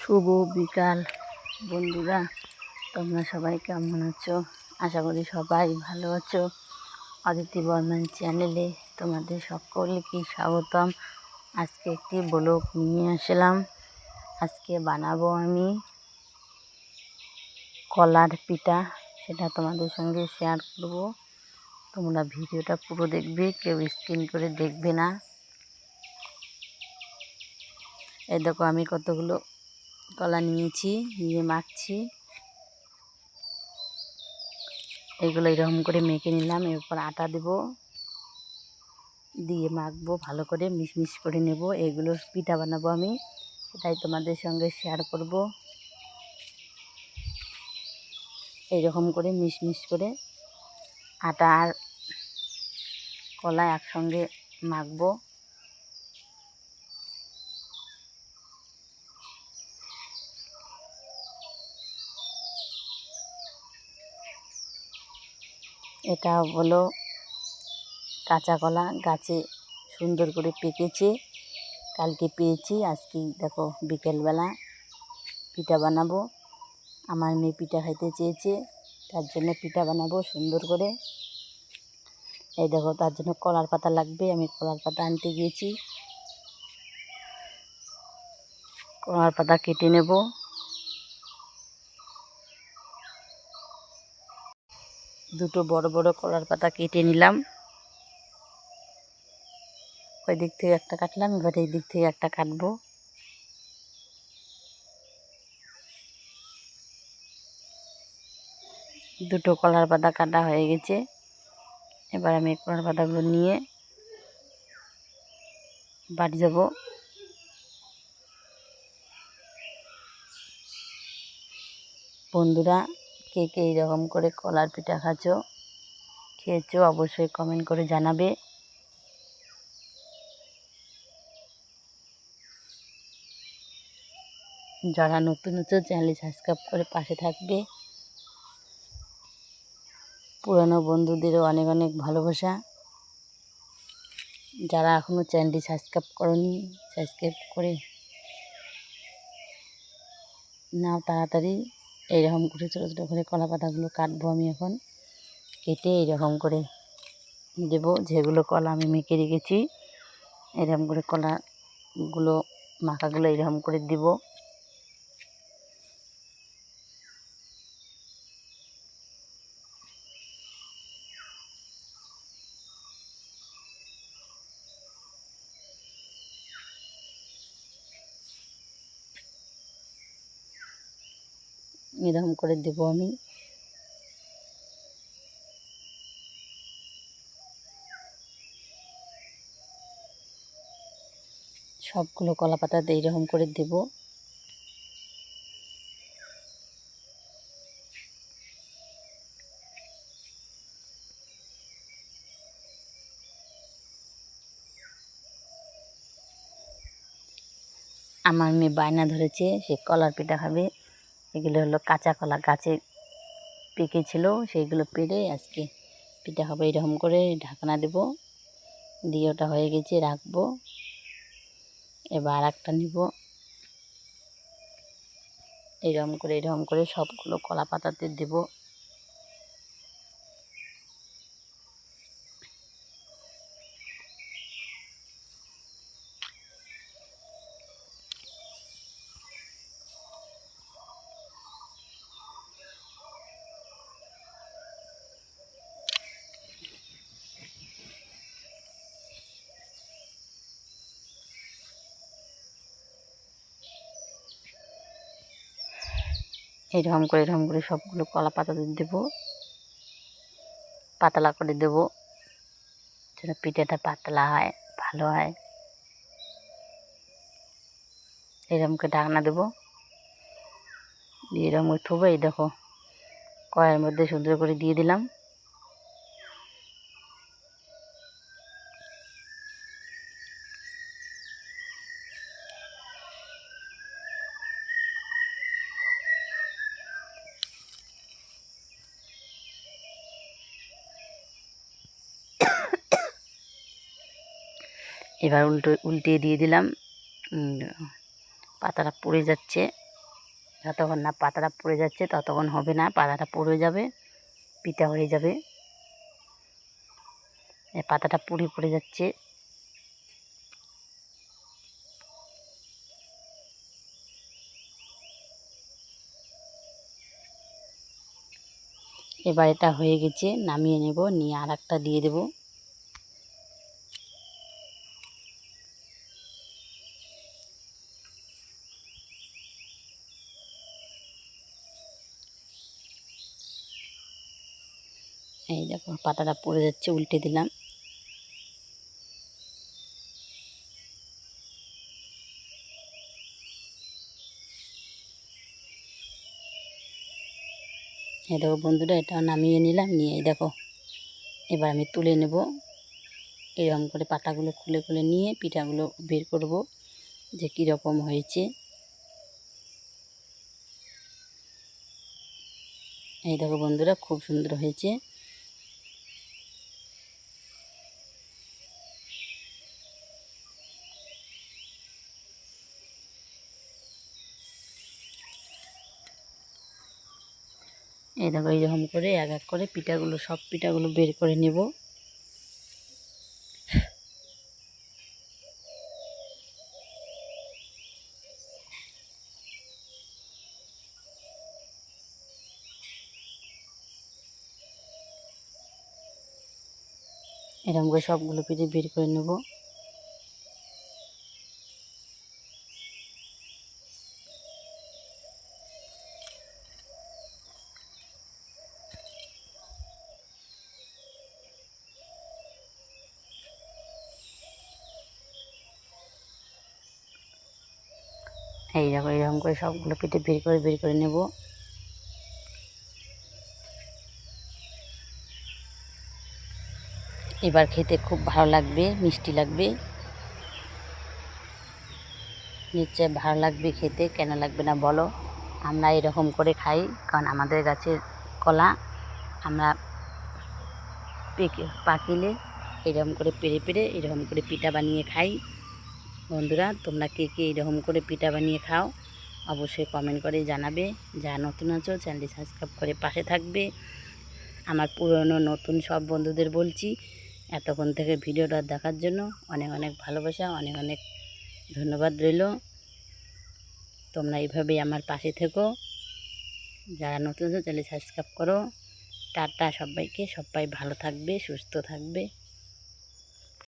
শুভ বিকাল, বন্ধুরা। তোমরা সবাই কেমন আছো? আশা করি সবাই ভালো আছো। অদিতি বর্মন চ্যানেলে তোমাদের সকলকে স্বাগতম। আজকে একটি ব্লগ নিয়ে আসলাম। আজকে বানাবো আমি কলার পিঠা, সেটা তোমাদের সঙ্গে শেয়ার করব। তোমরা ভিডিওটা পুরো দেখবে, কেউ স্ক্রিন করে দেখবে না। এই দেখো আমি কতগুলো কলা নিয়েছি, নিয়ে মাখছি। এগুলো এরকম করে মেখে নিলাম, এরপর আটা দেব। দিয়ে মাখবো, ভালো করে মিশমিশ করে নেব। এগুলো পিঠা বানাবো আমি, সেটাই তোমাদের সঙ্গে শেয়ার করব। এইরকম করে মিশমিশ করে আটা আর কলা একসঙ্গে মাখবো। এটা হলো কাঁচা কলা গাছে সুন্দর করে পেকেছে। কালকে পেয়েছি, আজকে দেখো বিকেলবেলা পিঠা বানাবো। আমার মেয়ে পিঠা খাইতে চেয়েছে, তার জন্য পিঠা বানাবো সুন্দর করে। এই দেখো, তার জন্য কলার পাতা লাগবে, আমি কলার পাতা আনতে গিয়েছি। কলার পাতা কেটে নেব। দুটো বড় বড় কলার পাতা কেটে নিলাম। ওই দিক থেকে একটা কাটলাম, এবার এই দিক থেকে একটা কাটবো। দুটো কলার পাতা কাটা হয়ে গেছে। এবার আমি কলার পাতাগুলো নিয়ে বাড়ি যাব। বন্ধুরা কে এইরকম করে কলার পিঠা খাচ্ছ, খেয়েছো অবশ্যই কমেন্ট করে জানাবে। যারা নতুন নতুন চ্যানেল সাবস্ক্রাইব করে পাশে থাকবে, পুরানো বন্ধুদেরও অনেক অনেক ভালোবাসা। যারা এখনও চ্যানেলটি সাবস্ক্রাইব করনি সাবস্ক্রাইব করে নাও তাড়াতাড়ি। এইরকম করে ছোটো ছোটো করে কলা পাতাগুলো কাটবো আমি এখন। কেটে এইরকম করে দেবো। যেগুলো কলা আমি মেখে রেখেছি, এরকম করে কলাগুলো, মাখাগুলো এরকম করে দিব। এরকম করে দেব আমি। সবগুলো কলা পাতাতে এইরকম করে দেব। আমার মেয়ে বায়না ধরেছে, সে কলার পিঠা খাবে। এগুলো হলো কাঁচা কলা গাছে পেকেছিল, সেইগুলো পেরে আজকে পিঠা হবে এরকম করে ঢাকনা দেব, দিয়ে ওটা হয়ে গেছে রাখব। এবার একটা নিব। এরকম করে এরকম করে সবগুলো কলা পাতাতে দেবো। এরকম করে এরকম করে সবগুলো কলা পাতা দেবো। পাতলা করে দেবো। যেন পিঠেটা পাতলা হয়, ভালো হয়। এরকম করে ঢাকনা দেবো। এরকম থুবো এই দেখো কয়ের মধ্যে সুন্দর করে দিয়ে দিলাম। এবার উল্টো, উল্টিয়ে দিয়ে দিলাম। পাতাটা পড়ে যাচ্ছে। যতক্ষণ না পাতাটা পড়ে যাচ্ছে, ততক্ষণ হবে না। পাতাটা পড়ে যাবে পিতা হয়ে যাবে। পাতাটা পুড়ে, পড়ে যাচ্ছে। এবার এটা হয়ে গেছে, নামিয়ে নেব, নিয়ে আর একটা দিয়ে দেবো। এই দেখো, পাতাটা পড়ে যাচ্ছে, উল্টে দিলাম। এই দেখো বন্ধুরা, এটা নামিয়ে নিলাম, নিয়ে এই দেখো, এবার আমি তুলে নেব। এরকম করে পাতাগুলো খুলে খুলে নিয়ে পিঠাগুলো বের করব, যে কীরকম হয়েছে। এই দেখো বন্ধুরা, খুব সুন্দর হয়েছে। এই দেখো, এইরকম করে এক এক করে পিঠাগুলো, সব পিঠাগুলো বের করে নেব। এরকম করে সবগুলো পিঠে বের করে নেব। এই দেখো এরকম করে সবগুলো পিঠে বের করে বের করে নেব। এবার খেতে খুব ভালো লাগবে, মিষ্টি লাগবে। নিশ্চয় ভালো লাগবে খেতে, কেন লাগবে না বলো? আমরা এরকম করে খাই, কারণ আমাদের গাছের কলা, আমরা পেকে পাকিলে এরকম করে পেরে পেরে এরকম করে পিঠা বানিয়ে খাই। বন্ধুরা, তোমরা কে কে এরকম করে পিঠা বানিয়ে খাও, অবশ্যই কমেন্ট করে জানাবে। যা নতুন আছো চ্যানেলটি সাবস্ক্রাইব করে পাশে থাকবে। আমার পুরনো, নতুন সব বন্ধুদের বলছি, এতক্ষণ থেকে ভিডিওটা দেখার জন্য অনেক অনেক ভালোবাসা, অনেক অনেক ধন্যবাদ রইল। তোমরা এইভাবেই আমার পাশে থেকো। যারা নতুন আছো চ্যানেল সাবস্ক্রাইব করো। টাটা সবাইকে, সবাই ভালো থাকবে, সুস্থ থাকবে।